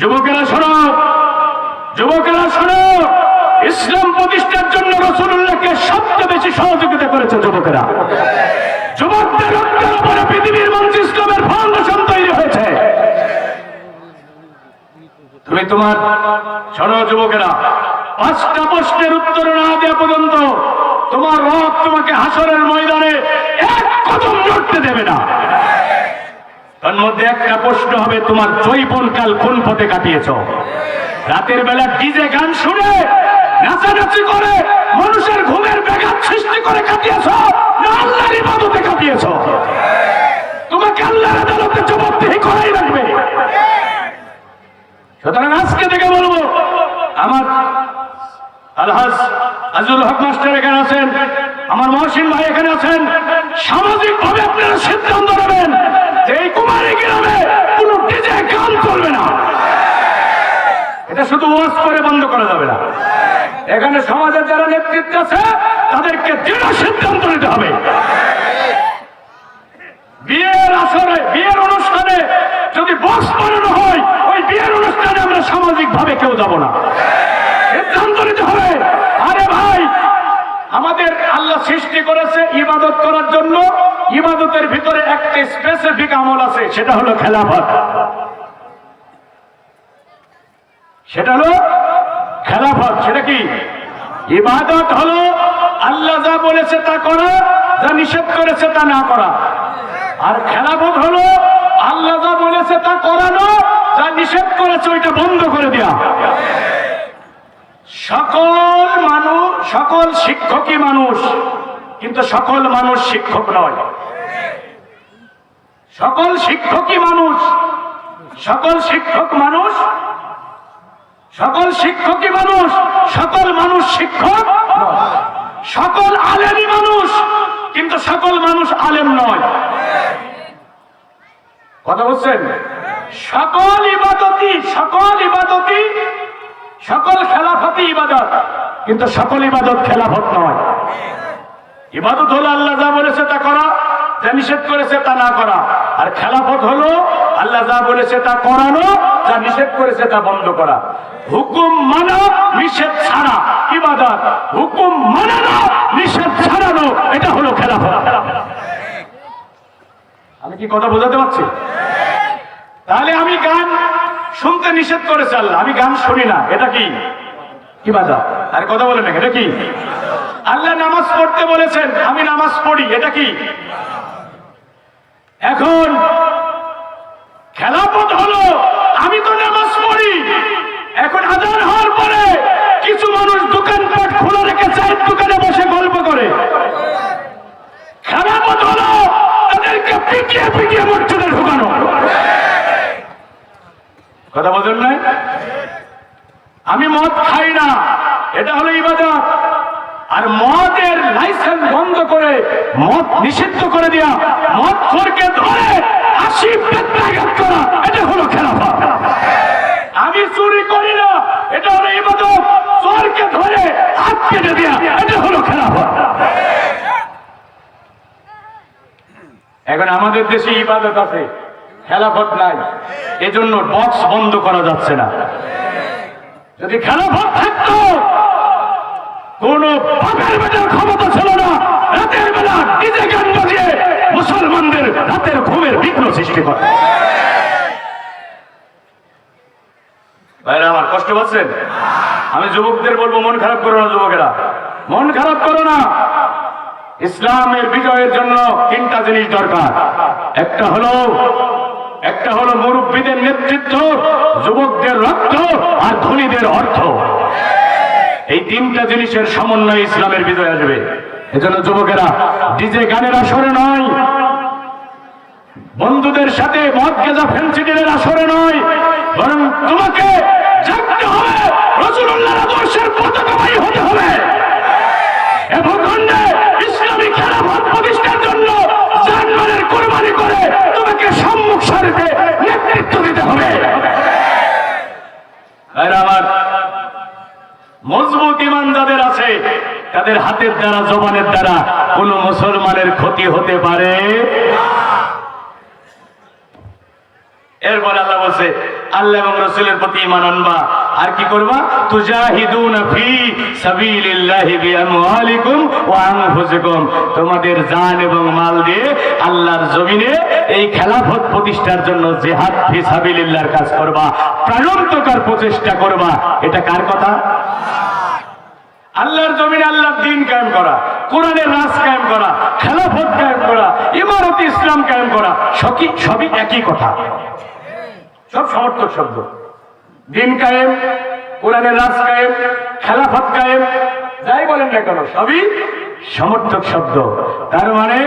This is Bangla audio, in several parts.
যুবকেরা শোনো যুবকেরা শোনো, ইসলাম প্রতিষ্ঠার জন্য রসুল্লাহকে সবচেয়ে বেশি সহযোগিতা করেছে যুবকেরা। যুবকদের উপরে পৃথিবীর ইসলামের ফাউন্ডেশন তৈরি হয়েছে। তুমি তোমার, শোনো যুবকেরা, পাঁচটা প্রশ্নের উত্তর না দেওয়া পর্যন্ত তোমার রব তোমাকে হাসরের ময়দানে এক কদম লড়তে দেবে না। তার মধ্যে একটা প্রশ্ন হবে, তোমার জৈবনকাল কোন পথে কাটিয়েছ? রাতের বেলা ডিজে গান শুনে, নাচানাচি করে, মানুষের ঘুমের ব্যাঘাত সৃষ্টি করে কাটিয়েছ না আল্লাহর ইবাদতে কাটিয়েছ? তোমাকে আল্লাহর আদালতে জবাবদিহি করাই রাখবে সুতরাং আজকে থেকে বলব, আমার আলহাজ আজুল হক মাস্টার এখানে আছেন, আমার মহসিন ভাই এখানে আছেন সামাজিক ভাবে আপনারা সিদ্ধান্ত নেবেন। শুধু ওয়াজ করে বন্ধ করা যাবে না। এখানে সমাজের যারা নেতৃত্ব আছে, তাদেরকে দৃঢ় সিদ্ধান্ত নিতে হবে। বিয়ের আসরে, বিয়ের অনুষ্ঠানে যদি বক্স বানানো হয়, ওই বিয়ের অনুষ্ঠানে আমরা সামাজিক ভাবে কেউ যাব না। সিদ্ধান্ত নিতে হবে, আরে ভাই, আমাদের আল্লাহ সৃষ্টি করেছে ইবাদত করার জন্য। ইবাদতের ভিতরে একটা স্পেসিফিক আমল আছে, সেটা হলো খেলাফত। সেটা হলো খেলাফত, সেটা কি? ইবাদত হলো আল্লাহ যা বলেছে তা করা, যা নিষেধ করেছে তা না করা। আর খেলাফত হলো আল্লাহ যা বলেছে তা করানো, যা নিষেধ করেছে ওইটা বন্ধ করে দেওয়া সকল মানুষ, সকল শিক্ষকই মানুষ, কিন্তু সকল মানুষ শিক্ষক নয়। সকল শিক্ষকই মানুষ, সকল শিক্ষক মানুষ সকল শিক্ষকই মানুষ? সকল মানুষ শিক্ষক? সকল আলেমই মানুষ, কিন্তু সকল মানুষ আলেম নয়। কথা বলছেন? সকল ইবাদতি সকল ইবাদতি, সকল খেলাফতি ইবাদত, কিন্তু সকল ইবাদত খেলাফত নয়। ইবাদত হলো আল্লাহ যা বলেছে তা করা। যা নিষেধ করেছে তা না করা। আর খেলাফত হলো, আল্লাহ যা বলেছে তা করানো, যা নিষেধ করেছে তা বন্ধ করা। হুকুম মানা, নিষেধ ছাড়া। ইবাদত, হুকুম মানানো নিষেধ ছাড়ানো, এটা হলো খেলাফত। আমি কি কথা বোঝাতে পারছি? তাহলে আমি গান শুনতে নিষেধ করেছে আল্লাহ, আমি গান শুনি না, এটা কি? কি বাধা আর কথা বলে না এটা কি? আল্লাহ নামাজ পড়তে বলেছেন, আমি নামাজ পড়ি, এটা কি? এখন খেলাপথ হলো, আমি তো নামাজ পড়ি। এখন আজান হওয়ার পরে কিছু মানুষ দোকানপাট খোলা রেখে চায়ের দোকানে বসে গল্প করে। খেলাপথ হলো, তাদেরকে পিটিয়ে পিটিয়ে মসজিদে ঢুকানো। কথা বলছেন নাই? আমি মদ খাই না, এটা হলো ইবাদত। আর মদের লাইসেন্স বন্ধ করে মদ নিষিদ্ধ করে দেওয়া মদ খোরকে ধরে আশি পেট্রাঘাত করা, এটা হলো খেলাফা আমি চুরি করি না, এটা হলো ইবাদত। চোরকে ধরে হাত কেটে দেওয়া এটা হলো খেলাফা এখন আমাদের দেশে ইবাদত আছে, খেলাফত নাই। এজন্য বক্স বন্ধ করা যাচ্ছে না। যদি খেলাফত থাকতো ক্ষমতা ছিল না। বেলা মুসলমানদের বিঘ্ন সৃষ্টি করে। ভাইরা, আমার কষ্ট পাচ্ছেন? আমি যুবকদের বলব, মন খারাপ করো না যুবকেরা। মন খারাপ করো না। ইসলামের বিজয়ের জন্য তিনটা জিনিস দরকার। একটা হলো একটা হলো মুরব্বীদের নেতৃত্ব, যুবকদের রক্ত আর ধনীদের অর্থ। এই তিনটা জিনিসের সমন্বয়ে ইসলামের বিজয় আসবে। এজন্য যুবকেরা, ডিজে গানের আসরে নয়। বন্ধুদের সাথে মদ গেজা ফেন্সিডিলের আসরে নয়। বরং তোমাকে জাগতে হবে। রসুল্লাহ আদর্শের হতে হবে। ভূখণ্ডে ইসলামী খেলাফত প্রতিষ্ঠার জন্য জানমালের কোরবানি করে তোমাকে সম্মুখ সারিতে নেতৃত্ব দিতে হবে। আমার মজবুত ইমান যাদের আছে, তাদের হাতের দ্বারা, জবানের দ্বারা কোন মুসলমানের ক্ষতি হতে পারে এরপর আল্লাহ বলছে আল্লাহ এবং রসুলের প্রতি ইমান আনবা। আর কি করবা? তুজাহিদুনা ফি সাবিলিল্লাহি বিআমওয়ালিকুম ওয়া আনফুসিকুম। তোমাদের জান এবং মাল দিয়ে আল্লাহর জমিনে এই খেলাফত প্রতিষ্ঠার জন্য জিহাদ ফি সাবিলিল্লাহর কাজ করবা। প্রাণান্তকার প্রচেষ্টা করবা। এটা কার কথা? আল্লাহর জমিনে আল্লাহর দিন কায়েম করা, কোরআনের রাজ কায়েম করা, খেলাফত কায়েম করা, ইমারত ইসলাম কায়েম করা সবই একই কথা। সব সমর্থক শব্দ দিন কায়েম, কোরআনের রাজ কায়েম, খেলাফত কায়েম, যাই বলেন না কেন, সবই সমর্থক শব্দ। তার মানে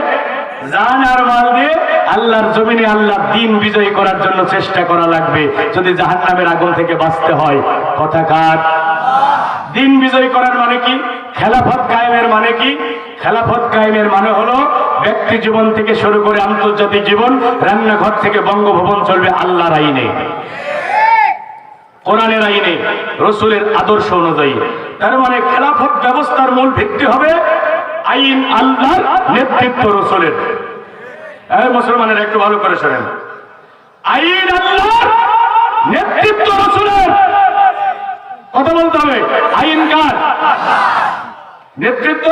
জান আর মাল দিয়ে আল্লাহর জমিনে আল্লাহ দিন বিজয়ী করার জন্য চেষ্টা করা লাগবে। যদি জাহান্নামের আগুন থেকে বাঁচতে হয়, কথা কার? দিন বিজয় করার মানে কি? খেলাফত কায়েমের মানে কি? খেলাফত কায়েমের মানে হলো ব্যক্তি জীবন থেকে শুরু করে আন্তর্জাতিক জীবন, রান্নাঘর থেকে বঙ্গভবন চলবে আল্লাহর আইনে। কোরআনের আইনে, রসুলের আদর্শ অনুযায়ী। তার মানে খেলাফত ব্যবস্থার মূল ভিত্তি হবে আইন আল্লাহর নেতৃত্ব রসুলের। মুসলমানের একটু ভালো করে শোনেন। আইন আল্লাহর নেতৃত্ব রসুলের। কথা বলতে হবে, আইন কার? নেতৃত্ব?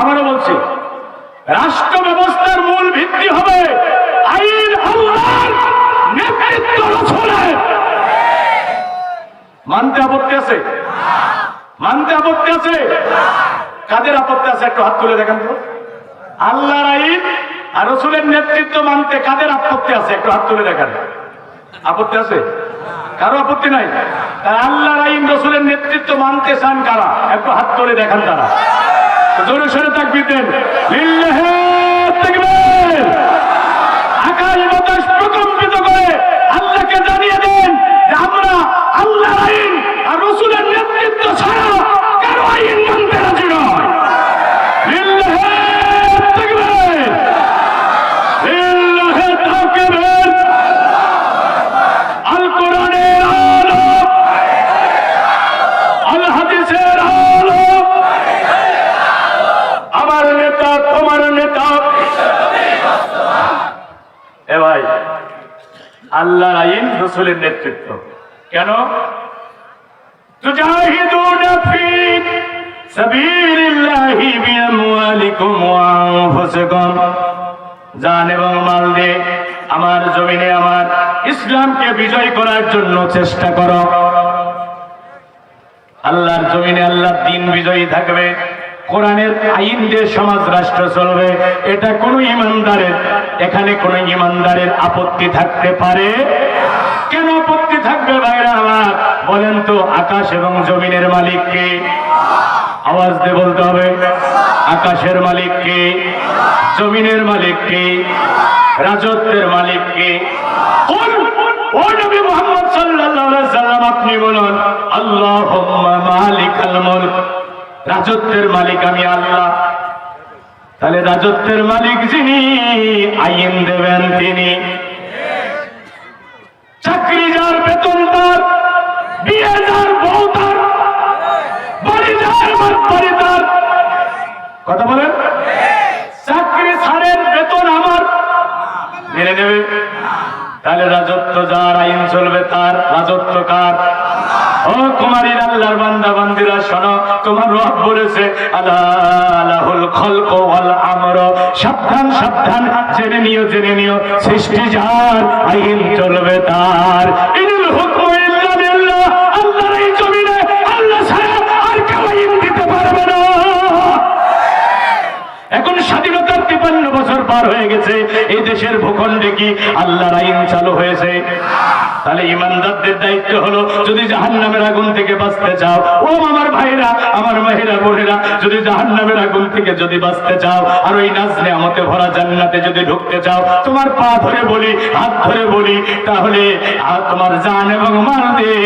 আবারও বলছি, রাষ্ট্র ব্যবস্থার মূল ভিত্তি হবে আইন আল্লাহর নেতৃত্ব মানতে আপত্তি আছে? মানতে আপত্তি আছে? কাদের আপত্তি আছে? একটু হাত তুলে দেখেন তো। আল্লাহর আইন আর রসুলের নেতৃত্ব মানতে কাদের আপত্তি আছে? একটু হাত তুলে দেখেন। আপত্তি আছে? কারও আপত্তি নাই? তাই আল্লাহর আইন, রসুলের নেতৃত্ব মানতে চান কারা? একটু হাত তুলে দেখান তারা। জোরে সরে থাকবি দেন। তাকবীর। আকাশ বাতাস প্রকম্পিত করে আল্লাহকে জানিয়ে দেন যে আমরা আল্লাহর আইন আর রসুলের নেতৃত্ব ছাড়া কারও আইন মানতে রাজি নয় লিল্লাহে তাকবীর। লিল্লাহে তাকবীর। আল কোরআনের আলো আল হাদিসের আলো আমার নেতা তোমার নেতা এ ভাই আল্লাহর আইন রসুলের নেতৃত্ব কেন تجاهدون في سبيل الله بأموالكم وأنفسكم জান এবং মাল দিয়ে আমার জমিনে আমার ইসলামকে বিজয় করার জন্য চেষ্টা করো আল্লাহর জমিনে আল্লাহর দিন বিজয়ী থাকবে কোরআনের আইন দিয়ে সমাজ রাষ্ট্র চলবে, এটা কোন ইমানদারের, এখানে কোন ইমানদারের আপত্তি থাকতে পারে? কেন আপত্তি থাকবে ভাইরা আমার? বলেন তো, আকাশ এবং জমিনের মালিককে আওয়াজ দিয়ে বলতে হবে, আকাশের মালিককে জমিনের মালিককে রাজত্বের মালিককে ও মুহাম্মদ আপনি বলুন, আল্লাহুম্মা মালিকাল মুলক। রাজত্বের মালিক আমি আল্লাহ। তাহলে রাজত্বের মালিক যিনি, আইন দেবেন তিনি। চাকরি যার বেতন তার, বিয়ে যার বউ তার, বাড়ি যার বাড়ি তার। কথা বলেন? চাকরি ছাড়ের বেতন আমার, মেনে নেবে? তাহলে রাজত্ব যার, আইন চলবে তার। রাজত্ব কার? ও কুমারীর আল্লাহর বান্দা, বান্দিরা, শোনো, তোমার রব বলেছে আল্লাহুল খলক ওয়াল আমর। সাবধান সাবধান, জেনে নিও জেনে নিও, সৃষ্টি যার আইন চলবে তার। ইনুল হুকম এখন বছর পার হয়ে গেছে, এই দেশের ভূখণ্ডে কি আল্লাহর আইন চালু হয়েছে? তাহলে ইমানদারদের দায়িত্ব হলো, যদি জাহান্নামের আগুন থেকে বাঁচতে চাও, ও আমার ভাইরা, আমার মাহিরা, বোনেরা, যদি জাহান্নামের আগুন থেকে যদি বাঁচতে চাও, আর ওই নাজনে আমাকে ভরা জান্নাতে যদি ঢুকতে চাও, তোমার পা ধরে বলি, হাত ধরে বলি, তাহলে তোমার জান এবং মাল দিয়ে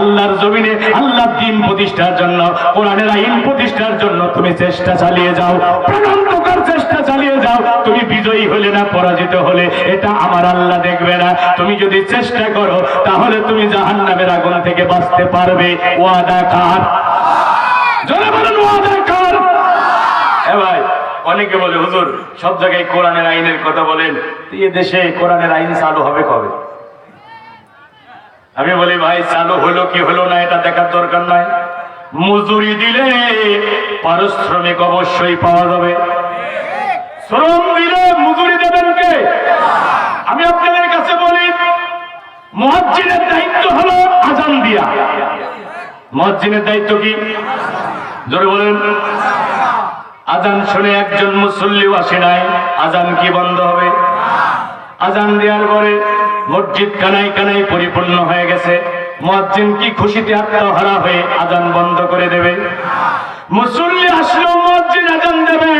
আল্লাহর জমিনে আল্লাহর দিন প্রতিষ্ঠার জন্য, কোরআনের আইন প্রতিষ্ঠার জন্য তুমি চেষ্টা চালিয়ে যাও। প্রাণান্তকার চেষ্টা চালিয়ে যাও। তুমি বিজয়ী হলে না পরাজিত হলে, এটা আমার আল্লাহ দেখবে না। তুমি যদি চেষ্টা করো, তাহলে তুমি জাহান্নামের আগুন থেকে বাঁচতে পারবে। ওয়াদা কার? অনেকে বলে, হুজুর, সব জায়গায় কোরআনের আইনের কথা বলেন। এ দেশে কোরআনের আইন চালু হবে কবে? আমি বলি, ভাই, চালু হলো কি হলো না, এটা দেখার দরকার নাই। মজুরি দিলে পারিশ্রমিক অবশ্যই পাওয়া যাবে। শ্রম দিলে মজুরি দেবেন কে? আমি আপনাদের কাছে বলি মহাজিনের দায়িত্ব হলো আজান দিয়া। মহাজিনের দায়িত্ব কি? জোরে বলেন। আজান শুনে একজন মুসল্লিও আসে নাই, আজান কি বন্ধ হবে? আজান দেওয়ার পরে মসজিদ কানাই কানাই পরিপূর্ণ হয়ে গেছে। মুয়াজ্জিন কি খুশিতে আত্মহারা হয়ে আজান বন্ধ করে দেবে? মুসল্লি আসলেও মুয়াজ্জিন আজান দেবে।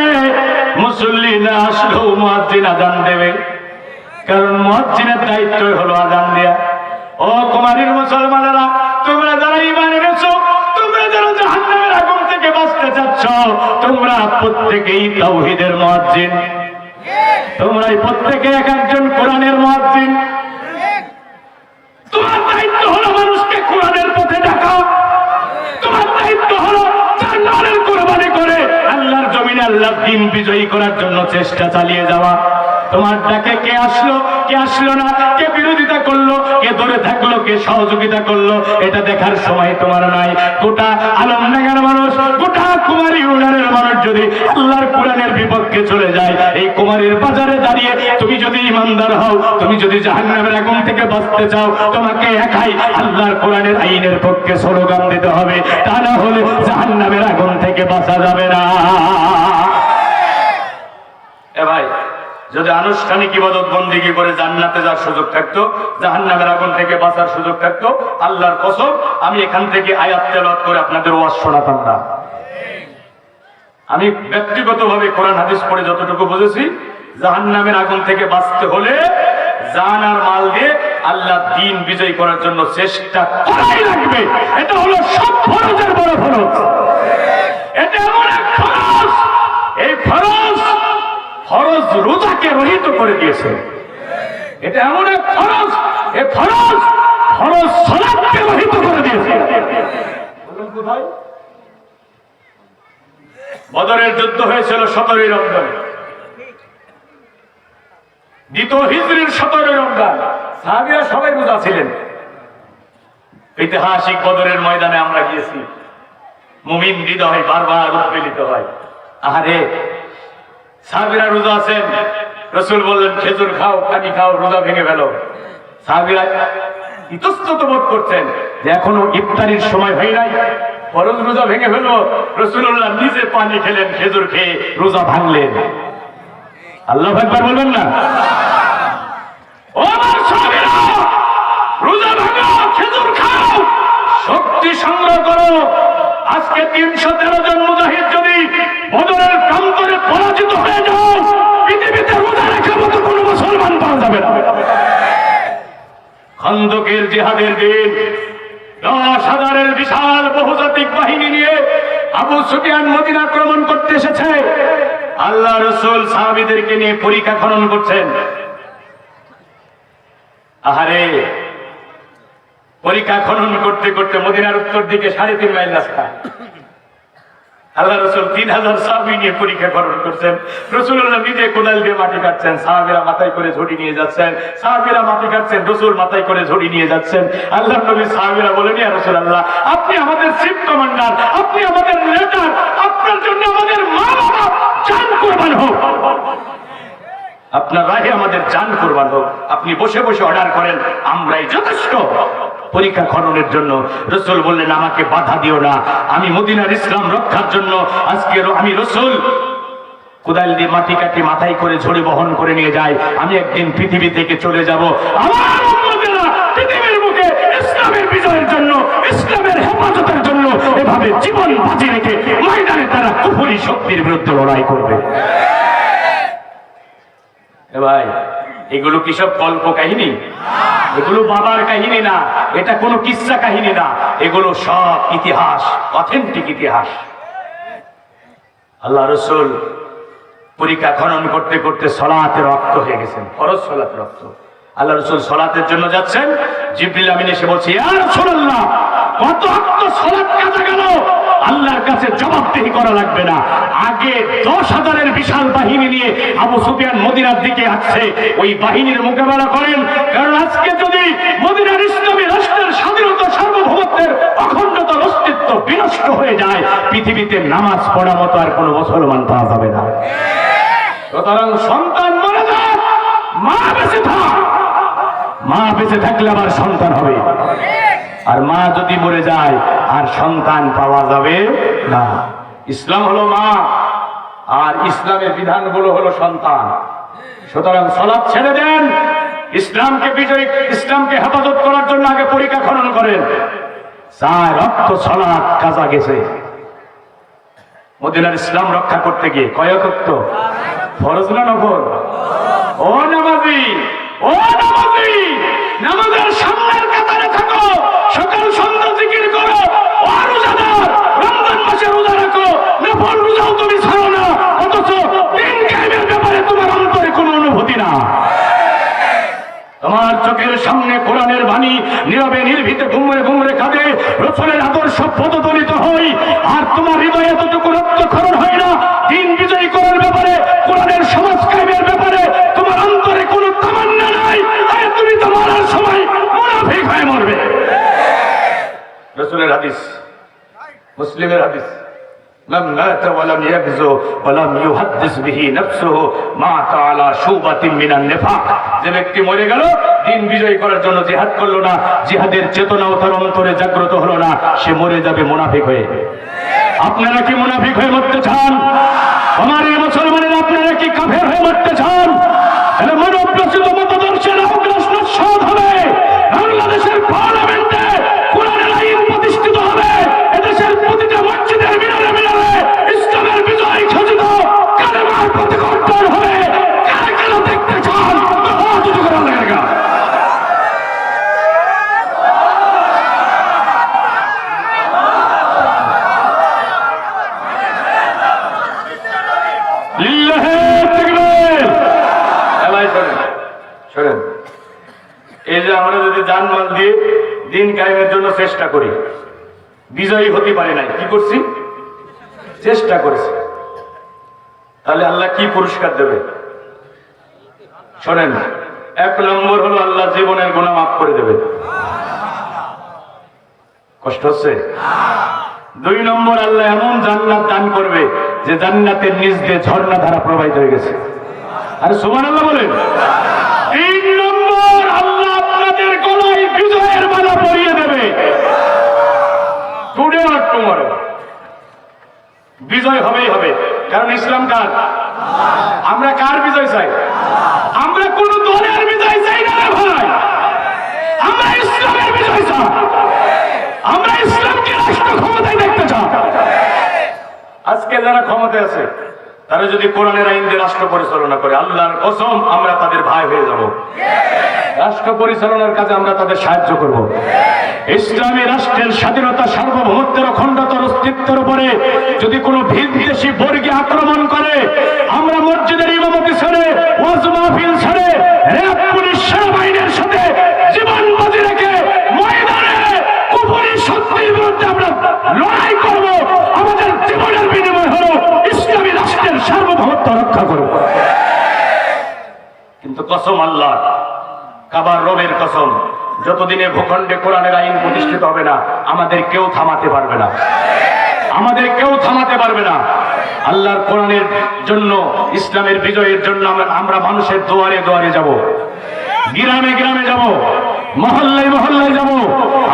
মুসল্লি না আসলেও মুয়াজ্জিন আজান দেবে। কারণ মুয়াজ্জিনের দায়িত্ব হলো আজান দেয়া। ও কুমারীর মুসলমানেরা, তোমরা যারা ইমান এনেছো, তোমরা প্রত্যেকে এক একজন কোরআনের তোমার দায়িত্ব হলো মানুষকে কোরআনের পথে ডাকা আল্লাহর দিন বিজয়ী করার জন্য চেষ্টা চালিয়ে যাওয়া। তোমার ডাকে কে আসলো কে আসলো না, কে বিরোধিতা করল, কে ধরে থাকল, কে সহযোগিতা করল, এটা দেখার সময় তোমার নাই। গোটা আলমনগর মানুষ, গোটা কুমারী উনারের মানুষ যদি আল্লাহর কোরআনের বিপক্ষে চলে যায়, এই কুমারীর বাজারে দাঁড়িয়ে তুমি যদি ইমানদার হও, তুমি যদি জাহান্নামের আগুন থেকে বাঁচতে চাও, তোমাকে একাই আল্লাহর কোরআনের আইনের পক্ষে স্লোগান দিতে হবে। তা না হলে জাহান্নামের আগুন থেকে বাঁচা যাবে না। ভাই, যদি আনুষ্ঠানিক ইবাদত বন্দিগি করে জান্নাতে যাওয়ার সুযোগ থাকতো, জাহান্নামের আগুন থেকে বাঁচার সুযোগ থাকতো, আল্লাহর কসম, আমি এখান থেকে আয়াত তেলাওয়াত করে আপনাদের ওয়াজ শোনাতাম না। আমি ব্যক্তিগতভাবে কোরআন হাদিস পড়ে যতটুকু বুঝেছি, জাহান্নামের আগুন থেকে বাঁচতে হলে জান আর মাল দিয়ে আল্লাহ দিন বিজয় করার জন্য চেষ্টা করাই লাগবে। এটা হলো সব ফরজের বড় ফরজ। এটা এমন এক ফরজ, এই ফরজ রোজাকে রহিত করে দিয়েছে। এটা এমন এক ফরজ, এ ফরজ ফরজ সলাপকে রহিত করে দিয়েছে। বদরের যুদ্ধ হয়েছিল সতেরোই রমজান। দ্বিতীয় হিজরির সতেরোই রমজান। সাহাবিরা সবাই রোজা ছিলেন। ঐতিহাসিক বদরের ময়দানে আমরা গিয়েছি। মুমিন হৃদয় বারবার উদ্বেলিত হয়। আহারে সাহাবিরা রোজা আছেন। রসুল বললেন, খেজুর খাও, পানি খাও, রোজা ভেঙে ফেলো। সাহাবিরা ইতস্তত বোধ করছেন যে এখনও ইফতারির সময় হয় নাই, ফরজ রোজা ভেঙে ফেলব। রসুল্লাহ নিজে পানি খেলেন, খেজুর খেয়ে রোজা ভাঙলেন। আল্লাহ একবার বলবেন না? রোজা ভাঙো, খেজুর খাও, শক্তি সংগ্রহ করো আজকে তিনশো তেরো জন মুজাহিদ যদি বদরের প্রান্তরে পরাজিত হয়ে যাও, পৃথিবীতে রোজা রাখার মতো কোনো মুসলমান পাওয়া যাবে না। খন্দকের জিহাদের দিন, দশ হাজারের বিশাল বহুজাতিক বাহিনী নিয়ে আবু সুফিয়ান মদিনা আক্রমণ করতে এসেছে। আল্লাহ রসুল সাহাবিদেরকে নিয়ে পরীক্ষা খনন করছেন। আহারে পরীক্ষা খনন করতে করতে মদিনার উত্তর দিকে সাড়ে তিন মাইল রাস্তা। আল্লাহ রসুল তিন হাজার নিয়ে পরীক্ষা করছেন। নিজে কোদাল দিয়ে মাটি কাটছেন, সাহাবিরা মাথায় করে ঝুড়ি নিয়ে যাচ্ছেন। সাহাবিরা মাটি কাটছেন, রসুল মাথায় করে ঝুড়ি নিয়ে যাচ্ছেন। আল্লাহ নবী সাহাবিরা বলেন রসুল আল্লাহ আপনি আমাদের চিফ কমান্ডার, আপনি আমাদের আপনার জন্য আমাদের মা বাবা জান কোরবান হোক। আপনার রাহে আমাদের জান কোরবান হোক। আপনি বসে বসে অর্ডার করেন, আমরাই যথেষ্ট। পরীক্ষা খননের জন্য। রসুল বললেন, আমাকে বাধা দিও না। আমি মদিনার ইসলাম রক্ষার জন্য আজকে আমি রসুল কোদাল দিয়ে মাটি কাটি মাথায় করে ঝড়ি বহন করে নিয়ে যায় আমি একদিন পৃথিবী থেকে চলে যাব। আমার পৃথিবীর মুখে ইসলামের জন্য এভাবে জীবন বাজি রেখে ময়দানে তারা কুফুরি শক্তির বিরুদ্ধে লড়াই করবে। এ ভাই এগুলো কি সব কল্প কাহিনী? এগুলো বাবার কাহিনী না, এটা কোনো কিসা কাহিনী না। এগুলো সব ইতিহাস, অথেন্টিক ইতিহাস। আল্লাহ রসুল পরীক্ষা খনন করতে করতে সলাতে রক্ত হয়ে গেছেন, ফরজ সলাতে রক্ত। আল্লাহ রসুল সলাতের জন্য যাচ্ছেন, জিবরিল আমিন এসে বলছে কত রক্ত সলাত কাজা গেল? আল্লাহর কাছে জবাবদেহি করা লাগবে না। আগে দশ হাজারের বিশাল বাহিনী নিয়ে আবু সুফিয়ান মদিনার দিকে আসছে। ওই বাহিনীর মোকাবেলা করেন। কারণ আজকে যদি মদিনার ইসলামী রাষ্ট্রের স্বাধীনতা সার্বভৌমত্বের অখণ্ডতার অস্তিত্ব বিনষ্ট হয়ে যায়, পৃথিবীতে নামাজ পড়া মতো আর কোনো মুসলমান পাওয়া যাবে না। সুতরাং সন্তান মরে যায় মা বেঁচে থাক। মা বেঁচে থাকলে আবার সন্তান হবে। আর মা যদি মরে যায়, আর সন্তান পাওয়া যাবে না। ইসলাম হলো মা, আর ইসলামের বিধানগুলো হলো সন্তান। সুতরাং সলাপ ছেড়ে দেন। ইসলামকে বিজয়ী, ইসলামকে হেফাজত করার জন্য আগে পরীক্ষা খনন করেন। চায় রক্ত সলাপ কাজা গেছে। মদিনার ইসলাম রক্ষা করতে গিয়ে কয়কত্ব ফরজ না নফল? ও নামাজি ও নামাজি, নামাজের সামনের কাতারে থাকো সকাল সন্ধ্যা জিকির করো ও রোজাদার রমজান মাসে রোজা রাখো নফল রোজাও তুমি ছাড়ো না অথচ দিন কায়েমের ব্যাপারে তোমার অন্তরে কোনো অনুভূতি না তোমার চোখের সামনে কোরআনের বাণী নীরবে নির্ভীতে ঘুমরে ঘুমরে কাঁদে রসুলের আদর্শ পদতলিত হই আর তোমার হৃদয়ে এতটুকু রক্তক্ষরণ হয় না দিন বিজয়ী করার ব্যাপারে কোরআনের সমাজ কায়েমের ব্যাপারে তোমার অন্তরে কোনো তামান্না নাই আর তুমি তো মরার সময় মুনাফিক হয়ে মরবে রসুলের হাদিস মুসলিমের হাদিস من مات ولم يغزو ولم يحدث به نفسه مات على شوبة من النفاق যে ব্যক্তি মরে গেল দিন বিজয় করার জন্য জিহাদ করল না, জিহাদের চেতনাও তার অন্তরে জাগ্রত হলো না, সে মরে যাবে মোনাফিক হয়ে। আপনারা কি মোনাফিক হয়ে মরতে চান? আমার মুসলমানের আপনারা কি কাফের হয়ে মরতে চান? মানব মনোপ্রসিত মতদর্শের অগ্রাস নস্বাদ হবে বাংলাদেশের পার্লামেন্টে কোরআনের আইন প্রতিষ্ঠিত হবে এদেশের প্রতিটা মসজিদের মিনারে মিনারে ইসলামের বিজয় খচিত কালেমার প্রতিকর্তন হবে কারা কারা দেখতে চান হাত উঁচু করে আল্লাহর কাছে। লিল্লাহে তাকবীর এলাই শোনেন শোনেন এই যে আমরা যদি জানমাল দিয়ে দিন কায়েমের জন্য চেষ্টা করি, বিজয়ী হতে পারে নাই, কি করছি? চেষ্টা করেছি। তাহলে আল্লাহ কি পুরস্কার দেবে? শোনেন এক নম্বর হলো আল্লাহ জীবনের গুণা মাফ করে দেবে। কষ্ট হচ্ছে? দুই নম্বর, আল্লাহ এমন জান্নাত দান করবে যে জান্নাতের নিচ দিয়ে ঝর্ণা ধারা প্রবাহিত হয়ে গেছে। আরে সুমান আল্লাহ বলেন। তিন নম্বর, আল্লাহ আপনাদের গলায় বিজয়ের মালা পরিয়ে দেবে। টুডে আর টুমরো বিজয় হবেই হবে। কারণ ইসলাম কার? আমরা কার বিজয় চাই? আমরা কোন দলের বিজয় চাই না ভাই। আমরা ইসলামের বিজয় চাই। আমরা ইসলামকে রাষ্ট্র ক্ষমতায় দেখতে চাই। আজকে যারা ক্ষমতায় আছে তারা যদি কোরআনের আইন দিয়ে রাষ্ট্র পরিচালনা করে, আল্লাহর কসম আমরা তাদের ভাই হয়ে যাব। রাষ্ট্র পরিচালনার কাজে আমরা তাদের সাহায্য করব। ইসলামী রাষ্ট্রের স্বাধীনতা সার্বভৌমত্বের অখণ্ডতার অস্তিত্বের উপরে যদি কোনো ভিনদেশি বর্গী আক্রমণ করে, আমরা মসজিদের ইমামতি ছেড়ে ওয়াজ মাহফিল ছেড়ে র্যাব, পুলিশ, সেনাবাহিনীর সাথে জীবন বাজি রেখে ময়দানে কুপুরি শক্তির বিরুদ্ধে আমরা লড়াই করব আমাদের জীবনের বিনিময় হলো ইসলামী রাষ্ট্রের সার্বভৌমত্ব রক্ষা করব কিন্তু কসম আল্লাহ। কাবার রবের কসম, যতদিনে ভূখণ্ডে কোরআনের আইন প্রতিষ্ঠিত হবে না, আমাদের কেউ থামাতে পারবে না। আমাদের কেউ থামাতে পারবে না। আল্লাহর কোরআনের জন্য, ইসলামের বিজয়ের জন্য আমরা মানুষের দুয়ারে দুয়ারে যাব। গ্রামে গ্রামে যাব। মহল্লায় মহল্লায় যাব।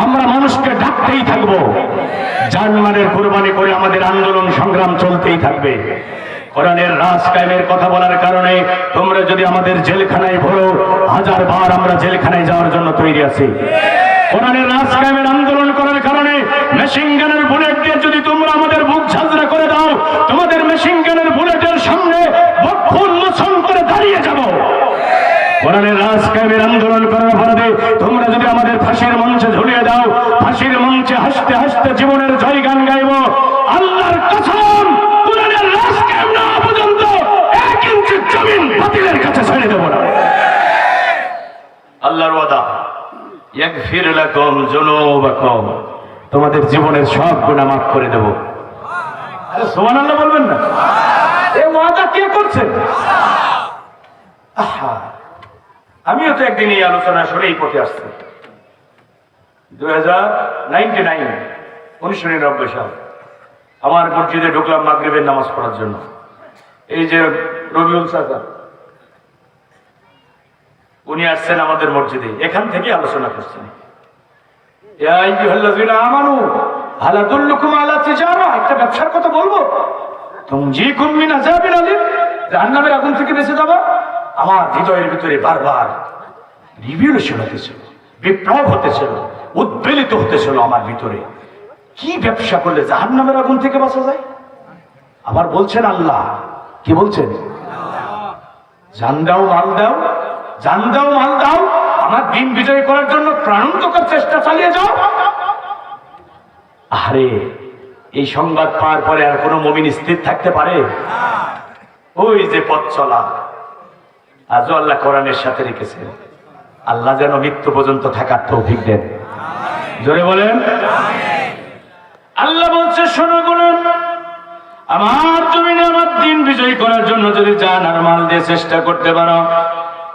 আমরা মানুষকে ডাকতেই থাকব। জানমানের কোরবানি করে আমাদের আন্দোলন সংগ্রাম চলতেই থাকবে। কোরআনের রাজ কায়েমের কথা বলার কারণে তোমরা যদি আমাদের জেলখানায় ভরো, হাজার বার আমরা জেলখানায় যাওয়ার জন্য তৈরি আছি। কোরআনের রাজ কায়েমের আন্দোলন করার কারণে মেশিন গানের বুলেট দিয়ে যদি তোমরা আমাদের বুক ঝাঁঝরা করে দাও তোমাদের মেশিন গানের বুলেটের সামনে বক্ষ উন্মোচন করে দাঁড়িয়ে যাব কোরআনের রাজ কায়েমের আন্দোলন করার অপরাধে তোমরা যদি আমাদের ফাঁসির মঞ্চে ঝুলিয়ে দাও ফাঁসির মঞ্চে হাসতে হাসতে জীবনের জয় গান গাইব আল্লাহর কসম কোরআনের রাজ কায়েম না হওয়া পর্যন্ত এক ইঞ্চি জমিন বাতিলের কাছে ছেড়ে দেব না আল্লাহর ওয়াদা তোমাদের জীবনের সব গুনাহ মাফ করে দেব। বলবেন না? এই ওয়াদা কে করছে? আমিও তো একদিন এই আলোচনা শুনে এই পথে আসছি। দুই হাজার নাইনটি নাইন, উনিশশো নিরানব্বই সাল, আমার মসজিদে ঢুকলাম মাগরিবের নামাজ পড়ার জন্য। এই যে রবিউল সাজা উনি আসছেন আমাদের মসজিদে। এখান থেকে আলোচনা করছেন। একটা ব্যবসার কথা বলব? জাহান্নামের থেকে বেঁচে যাবা। আমার হৃদয়ের ভিতরে বারবার বিপ্লব হতেছিল, উদ্বেলিত হতেছিল আমার ভিতরে। কি ব্যবসা করলে জাহান্নামের আগুন থেকে বাঁচা যায়? আবার বলছেন আল্লাহ। কি বলছেন? জান দাও, মাল দাও জান দাও, মাল দাও, আমার দিন বিজয় করার জন্য প্রাণান্তকর চেষ্টা চালিয়ে যাও। আরে এই সংবাদ পাওয়ার পরে আর কোনো মমিন স্থির থাকতে পারে? ওই যে পথ চলা। আজও আল্লাহ কোরআনের সাথে রেখেছেন আল্লাহ যেন মৃত্যু পর্যন্ত থাকার তৌফিক দেন। জোরে বলেন? আল্লাহ বলছে, শোনো গুণন আমার জমিনে আমার দিন বিজয় করার জন্য যদি জান আর মাল দিয়ে চেষ্টা করতে পারো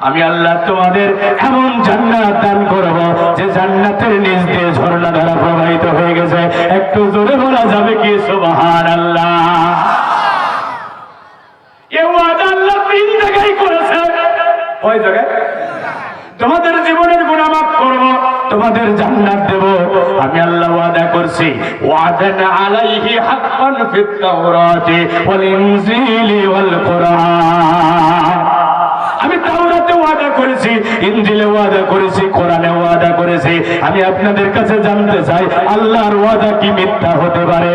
আমি আল্লাহ তোমাদের এমন জান্নাত দান করব যে জান্নাতের নিজ দিয়ে ঝর্ণা দ্বারা প্রবাহিত হয়ে গেছে। একটু জোরে বলা যাবে কি? সুবাহান আল্লাহ ওই জায়গায়? তোমাদের জীবনের তোমাদের জান্নাত দেব। আমি আল্লাহ ওয়াদা করছি, ওয়াদান আলাইহি হাক্কান ফিত তাওরাতি ওয়াল ইনজিলি ওয়াল কুরআন। আমি তাওরাতে ওয়াদা করেছি, ইনজিলে ওয়াদা করেছি, কোরআনে ওয়াদা করেছি। আমি আপনাদের কাছে জানতে চাই, আল্লাহর ওয়াদা কি মিথ্যা হতে পারে?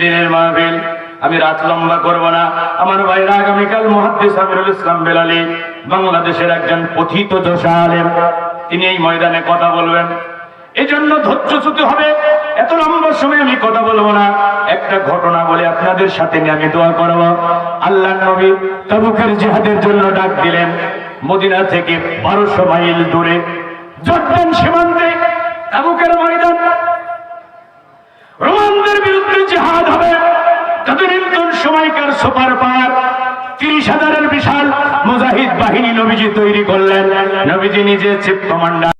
দিনের মাহফিল, আমি রাত লম্বা করব না। আমার ভাইরা আগামীকাল মহাদ্দিস আমিরুল ইসলাম বেলালি, বাংলাদেশের একজন পথিত দোষা আলেম। তিনি এই ময়দানে কথা বলবেন। এই জন্য ধৈর্যচ্যুত হবে। এত লম্বা সময় আমি কথা বলব না। একটা ঘটনা বলে আপনাদের সাথে নিয়ে আমি দোয়া করব। আল্লাহ নবী তাবুকের জিহাদের জন্য ডাক দিলেন। মদিনা থেকে বারোশো মাইল দূরে জর্দান সীমান্তে তাবুকের ময়দান। রোমানদের বিরুদ্ধে জিহাদ হবে। তদনীন্তন সময়কার সুপার পাওয়ার তিরিশ হাজারের বিশাল মুজাহিদ বাহিনী নবীজি তৈরি করলেন। নবীজি নিজে চিফ কমান্ডার